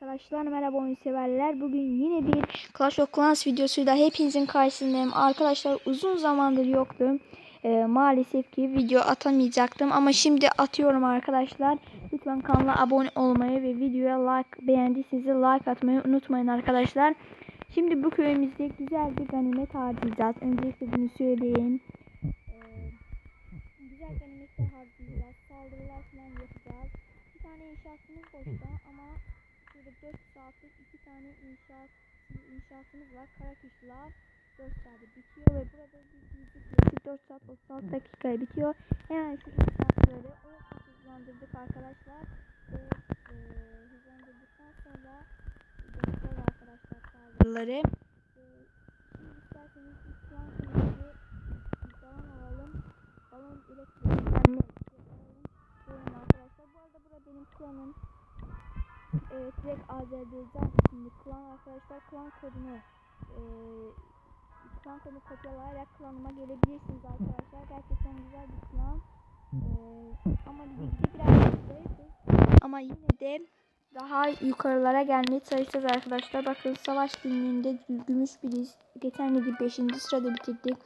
Arkadaşlar merhaba oyun severler. Bugün yine bir Clash of Clans videosuyla hepinizin karşısındayım. Arkadaşlar uzun zamandır yoktum. Ee, maalesef ki video atamayacaktım ama şimdi atıyorum arkadaşlar. Lütfen kanala abone olmayı ve videoya like beğendiyseniz like atmayı unutmayın arkadaşlar. Şimdi bu köyümüzde güzel bir ganimet harcayacağız. Öncelikle bunu söyleyeyim. Ee, güzel ganimetler harcayacağız. Saldırılar falan yapacağız. Bir tane inşaatımız boşta ama şurada 4 saatlik iki tane inşaat inşaatımız var. Karakışlar 4 saatte bitiyor ve burada bir müzik yapı 4 saat 36 dakikaya bitiyor. Hemen şu inşaatları hızlandırdık arkadaşlar. Ve e, hızlandırdıktan sonra yapacağız arkadaşlar saldırıları. E, şimdi isterseniz bir balon alalım. Balon alalım. Buyurun arkadaşlar. Bu arada burada benim klanım. Evet, direkt Azerbaycan isimli klan arkadaşlar. Klan kodunu e, klan kodunu kopyalayarak klanıma gelebilirsiniz arkadaşlar. Gerçekten güzel bir klan. E, ama ligde biraz zayıfız. Ama yine de daha yukarılara gelmeye çalışacağız arkadaşlar. Bakın savaş günlüğünde gümüş biriz. Geçen ligi 5. sırada bitirdik.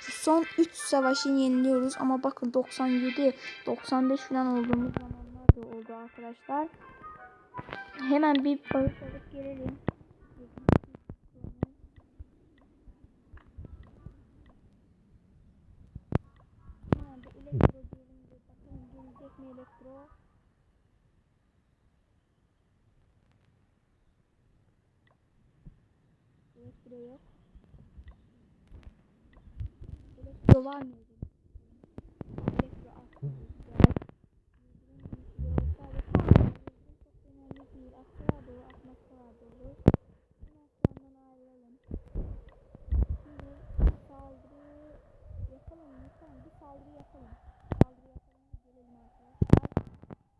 Şu son 3 savaşı yeniliyoruz ama bakın 97 95 falan olduğumuz zamanlar da oldu arkadaşlar. Hemen bir barış alıp gelelim. Elektro yok. Elektro var mı? Elektro aslında güzel.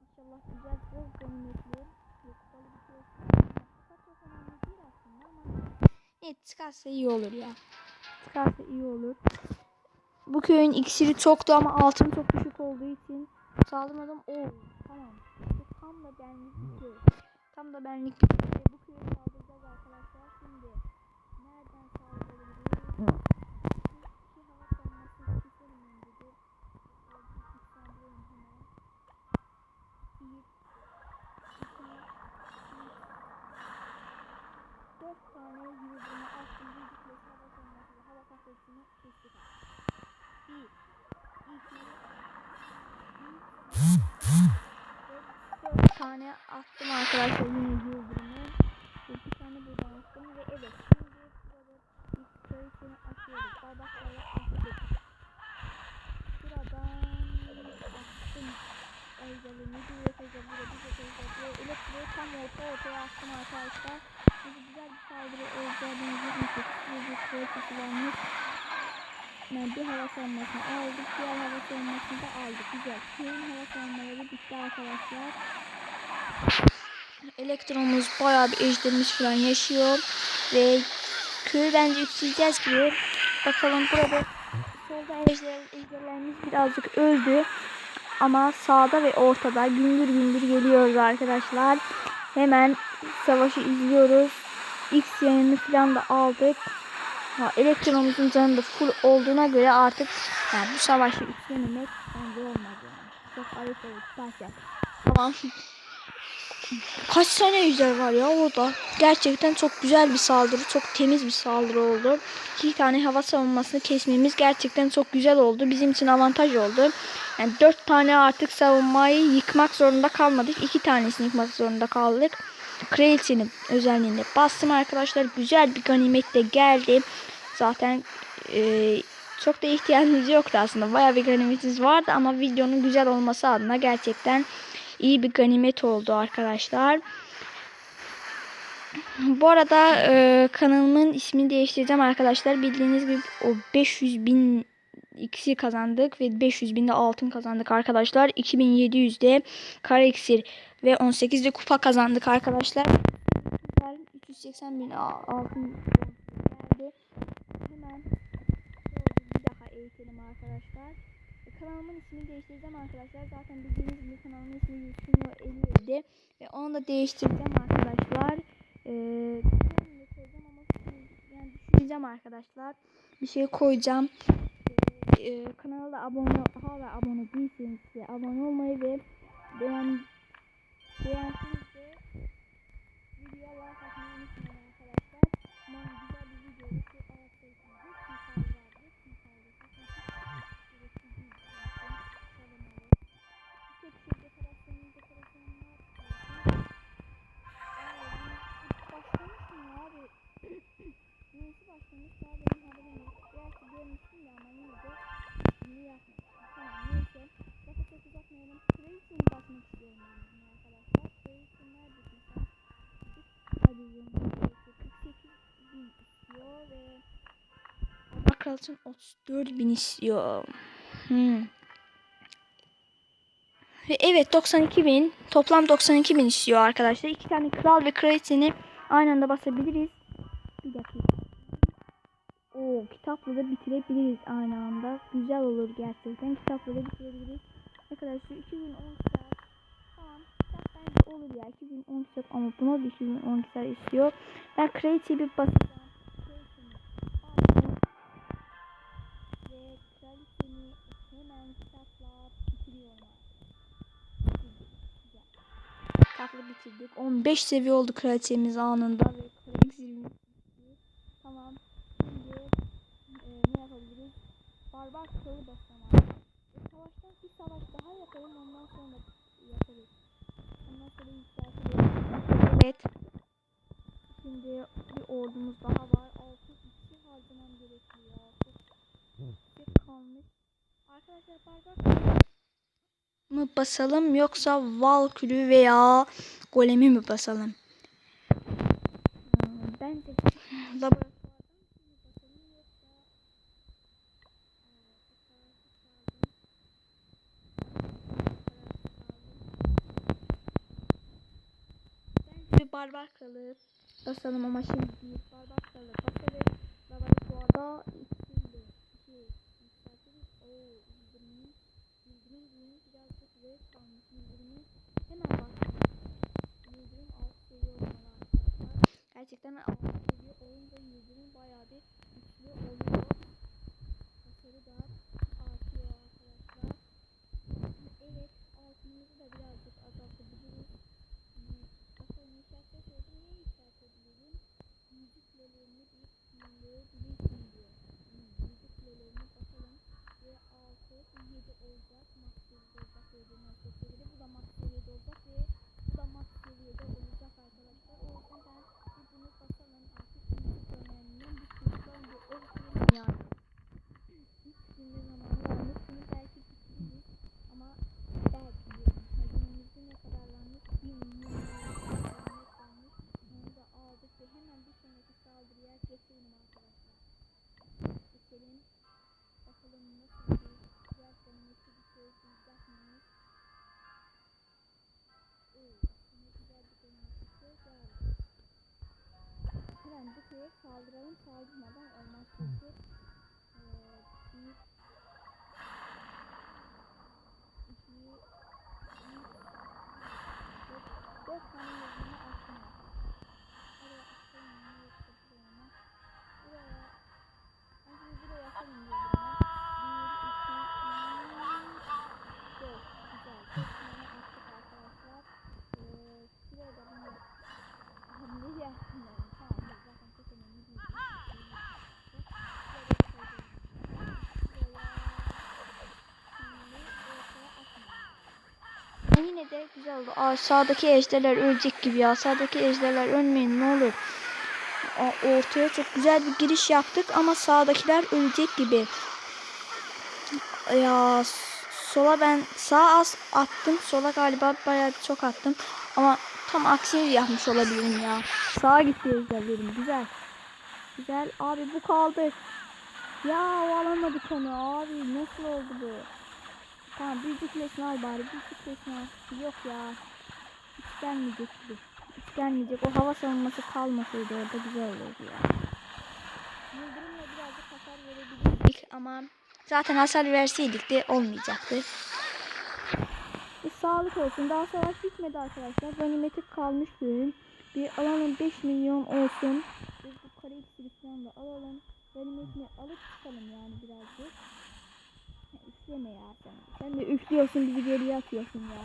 İnşallah güzel bol ganimetli yoksalı bitiyorsun. Fakat çok önemli değil aslında ama Evet çıkarsa iyi olur ya. Çıkarsa iyi olur. Bu köyün iksiri çoktu ama altın çok düşük olduğu için sağlamadım. Oo tamam. Bu tam da benlik bir köy. Tam da benlik bir köy. Bu köye saldıracağız arkadaşlar. Şimdi nereden saldırabiliriz? Tane yıldırımı attım. Bir kütlesi hava ve hava kafesini kestik. Bir, iki, dört tane attım arkadaşlar yine. Ve bir tane buradan attım ve evet şimdi burada ilk köyüsünü atıyoruz. Bardaklarla attık. Şuradan attım. Ejderimi bir yapacağım. Burada bir yapacağım. Ve elektriği tam orta ortaya attım arkadaşlar. Şimdi güzel bir saldırı olacağını bilmiştik. Bir köyüsü varmış. Yani bir hava savunmasını aldık. Diğer hava savunmasını da aldık. Güzel. Köyün hava savunmaları bitti arkadaşlar. Elektromuz bayağı bir ejderimiz falan yaşıyor. Ve köyü bence üçleyeceğiz gibi. Bakalım burada solda ejder, ejderlerimiz birazcık öldü. Ama sağda ve ortada gündür gündür geliyoruz arkadaşlar. Hemen savaşı izliyoruz. X yayını falan da aldık. Ha, elektronumuzun canı da full olduğuna göre artık yani bu savaşı istememek bence olmaz yani. Çok ayıp olur zaten. Tamam. Kaç tane ejder var ya orada. Gerçekten çok güzel bir saldırı. Çok temiz bir saldırı oldu. İki tane hava savunmasını kesmemiz gerçekten çok güzel oldu. Bizim için avantaj oldu. Yani dört tane artık savunmayı yıkmak zorunda kalmadık. İki tanesini yıkmak zorunda kaldık. Kraliçenin özelliğinde bastım arkadaşlar. Güzel bir ganimet de geldi. Zaten e, çok da ihtiyacımız yoktu aslında. Bayağı bir ganimetimiz vardı ama videonun güzel olması adına gerçekten iyi bir ganimet oldu arkadaşlar. Bu arada e, kanalımın ismini değiştireceğim arkadaşlar. Bildiğiniz gibi o 500 bin iksir kazandık ve 500 binde altın kazandık arkadaşlar. 2700'de kara iksir ve 18'de kupa kazandık arkadaşlar. 380 bin altın geldi. Hemen bir daha eğitelim arkadaşlar. E, Kanalımın ismini değiştireceğim arkadaşlar. Zaten bildiğiniz gibi kanalımın ismi Yusuno 57 ve onu da değiştireceğim arkadaşlar. Ee, yani düşüneceğim arkadaşlar. Bir şey koyacağım. Ee, kanala abone hala abone değilseniz de abone olmayı ve beğen Yeah. Bakalım 34 bin istiyor. Hmm. Ve evet 92 bin. Toplam 92 bin istiyor arkadaşlar. İki tane kral ve kraliçeni aynı anda basabiliriz. Bir dakika. Oo kitapla da bitirebiliriz aynı anda. Güzel olur gerçekten. Kitapla da bitirebiliriz. Arkadaşlar 2010 saat. Tamam. Kitap bence olur ya. 2010 saat ama buna da 2012 saat istiyor. Ben kraliçeyi bir basacağım. Hemen kitapla bitiriyorum artık. Güzel. Kitapla bitirdik. 15 seviye oldu kraliçemiz anında ve kraliçe zirvesi. Tamam. Şimdi e, ne yapabiliriz? Barbar kralı basalım. E, savaştan bir savaş daha yapalım ondan sonra yaparız. Ondan sonra yükseltelim. Evet. Şimdi bir ordumuz daha var. Altı iki harcamam gerekiyor. Kalmış. Arkadaşlar barbar kralı mı basalım yoksa Valkürü veya Golem'i mi basalım? Bence bir barbar kralı basalım ama şimdi. Barbar kralı basalım. Laboratuvarda ikili şey yükseltiriz. Oo, bildirimi, bildirimi, bildirimi birazcık zayıf kalmış. Bildirimi hemen başlayalım. Yıldırım alt seviye olmalı arkadaşlar. Gerçekten alt seviye olunca yıldırım bayağı bir güçlü oluyor. Hasarı da artıyor arkadaşlar. Evet altımızı da birazcık azaltabiliriz. Hmm, Bakalım yükseltecek oldum. Neyi yükseltebilirim? Müzik kulelerini fulleyebilirsin diyor. Kulelerini bakalım. Ve 6, 7 olacak. Max seviyede. Bu da max olacak ve bu da max seviyede olacak arkadaşlar. O yüzden ben Hemen bu köye saldıralım. Saldırmadan olmaz çünkü. Ee, bir, iki, üç, dört, dört tane yazını açtım. Oraya açalım mı yoksa buraya mı? Buraya, önce buraya açalım yazını. Bir, iki, üç, dört. Güzel. Dört tane açtık arkadaşlar. Ee, şuraya da bunu Nereye attım ben? Tamam dur zaten çok önemli değil. Ama yine de güzel oldu. Aa, sağdaki ejderler ölecek gibi ya. Sağdaki ejderler ölmeyin ne olur. Aa, ortaya çok güzel bir giriş yaptık ama sağdakiler ölecek gibi. Ya sola ben sağ az attım. Sola galiba bayağı çok attım. Ama tam aksini yapmış olabilirim ya. Sağa gitti ejderlerim. Güzel. Güzel. Abi bu kaldı. Ya o alamadık onu. Abi nasıl oldu bu? Tamam büyücü kulesini al bari. Büyücü kulesini al. Yok ya. Hiç gelmeyecek gibi. Hiç gelmeyecek. O hava savunması kalmasaydı orada güzel olurdu ya. Yıldırımla birazcık hasar verebilirdik ama zaten hasar verseydik de olmayacaktı. E, sağlık olsun. Daha savaş bitmedi arkadaşlar. Ganimetik kalmış bir ürün. bir alalım 5 milyon olsun. Biz bu kare iksiri falan da alalım. Ganimetini alıp çıkalım yani birazcık. Üfleme ya sen. Sen de üflüyorsun bizi geriye atıyorsun ya.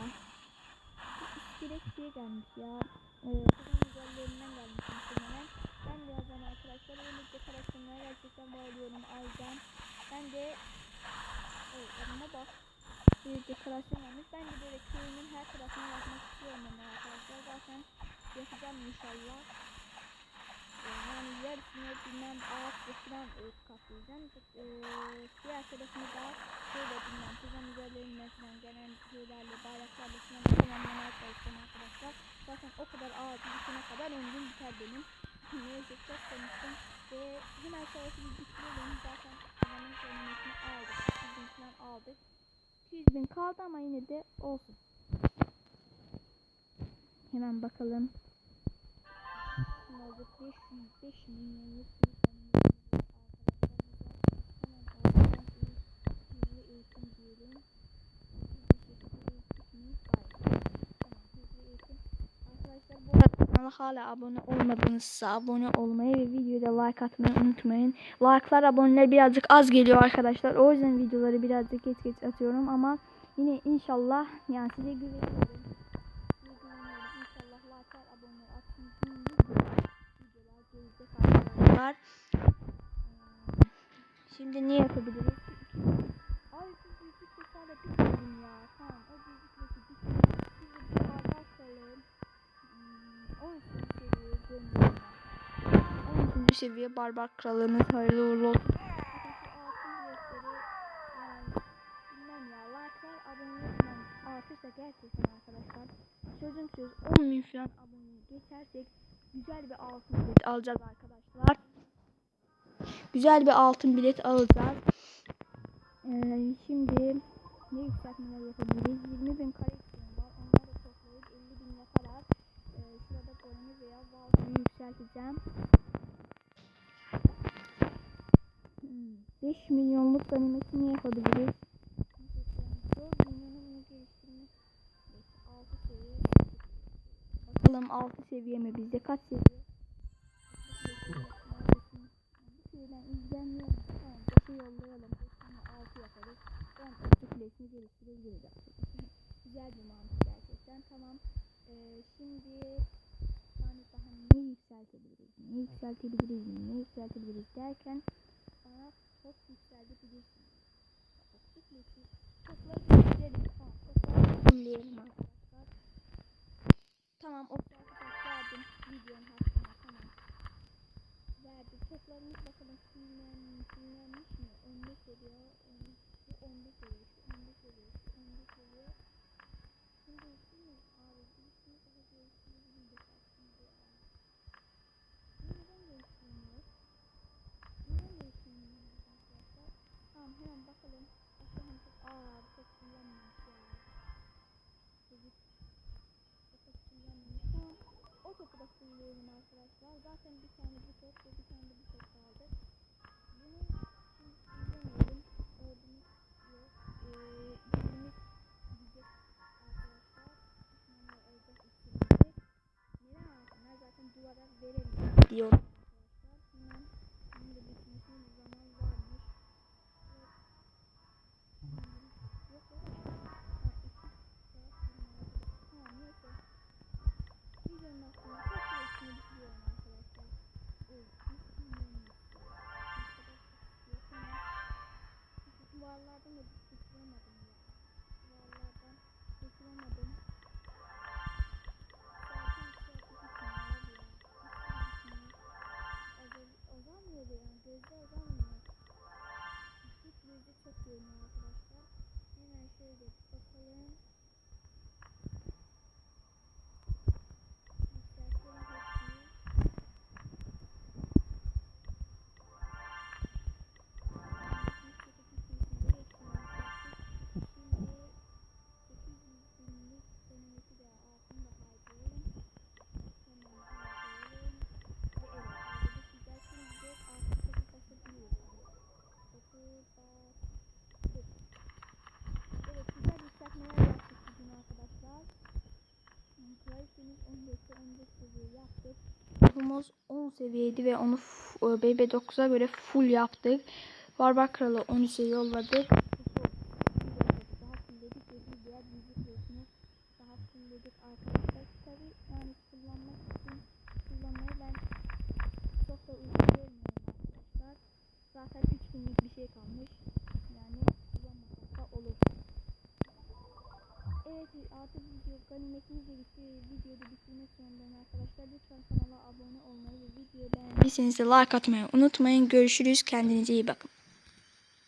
İskelet şey gelmiş ya. Kızın güzellerinden gelmiş muhtemelen. Ben birazdan arkadaşlar yeni dekorasyonlara gerçekten bağlıyorum Aydan. Ben de Evet adama bak. Bir dekorasyon olmuş. Ben de böyle köyümün her tarafına yapmak istiyorum onu arkadaşlar. Zaten yapacağım inşallah. Ee, Yani yarısını bilmem ağaç ve filan kaplayacağım. Ee, diğer tarafını da şöyle bilmem kızım üzerlerinden filan gelen şeylerle bayraklarla filan tamamlamaya çalışacağım arkadaşlar. Zaten o kadar ağacı bitene kadar ömrüm biter benim. Neyse çok konuştum. Ve hemen savaşı bir bitirelim. Zaten adamın önlemesini aldık. 200 bin falan aldık. 200 bin kaldı ama yine de olsun. Hemen bakalım. Ne oldu? 505 milyonluk bir. Hemen oradan hızlı eğitim diyelim. Hızlı eğitim mi? Hayır. Tamam hızlı eğitim. Arkadaşlar bu hala abone olmadınızsa abone olmayı ve videoda like atmayı unutmayın. Like'lar aboneler birazcık az geliyor arkadaşlar. O yüzden videoları birazcık geç geç atıyorum ama yine inşallah yani size güveniyorum. Şimdi ne yapabiliriz? Ay siz bitmedin ya. Tamam o 13. seviye barbar kralımız hayırlı uğurlu olsun. Artırsa gerçekten arkadaşlar sözüm söz 10 bin falan abone geçersek güzel bir altın bilet alacağız arkadaşlar. Güzel bir altın bilet alacağız. Ee, şimdi ne yükseltmeler yapabiliriz? 20 bin kare var. Onları toplayıp 50 bin yaparak e, şurada golümü veya valtımı yükselteceğim. 5 milyonluk ganimetini yapabiliriz. 4 milyonu bunu geliştirmek. 6 seviye. Bakalım 6 seviye mi bizde kaç seviye? Bu şeyden ilgilenmiyorum. Tamam 5'e yollayalım. 5'ini 6 yaparız. Ben 6 kulesini geliştirebiliriz arkadaşlar. Güzel bir mantık gerçekten. Tamam. Ee, şimdi yani daha ne yükseltebiliriz? Ne yükseltebiliriz? Ne yükseltebiliriz derken bana top yükseltebilirsin. Top kulesi. Topları geliştirelim. Tamam. Topları fulleyelim arkadaşlar. Tamam. O arkadaşlar verdim. Videonun hakkında. Tamam. Verdim. Toplarımız bakalım fullenmiş, fullenmiş mi? 15 seviye. 15 seviye. 15 seviye. 15 seviye. Adiós. Yaptık. Ruhumuz 10 seviyeydi ve onu e, BB9'a göre full yaptık. Barbar Kralı 13'e yolladık. Zaten 3 günlük bir şey kalmış. Yani kullanmasak da olur. Evet artık video ganimetimiz de bitti. Videoyu da bitirmek zorundayım arkadaşlar. Lütfen kanala abone olmayı ve videoyu beğendiyseniz de like atmayı unutmayın. Görüşürüz. Kendinize iyi bakın.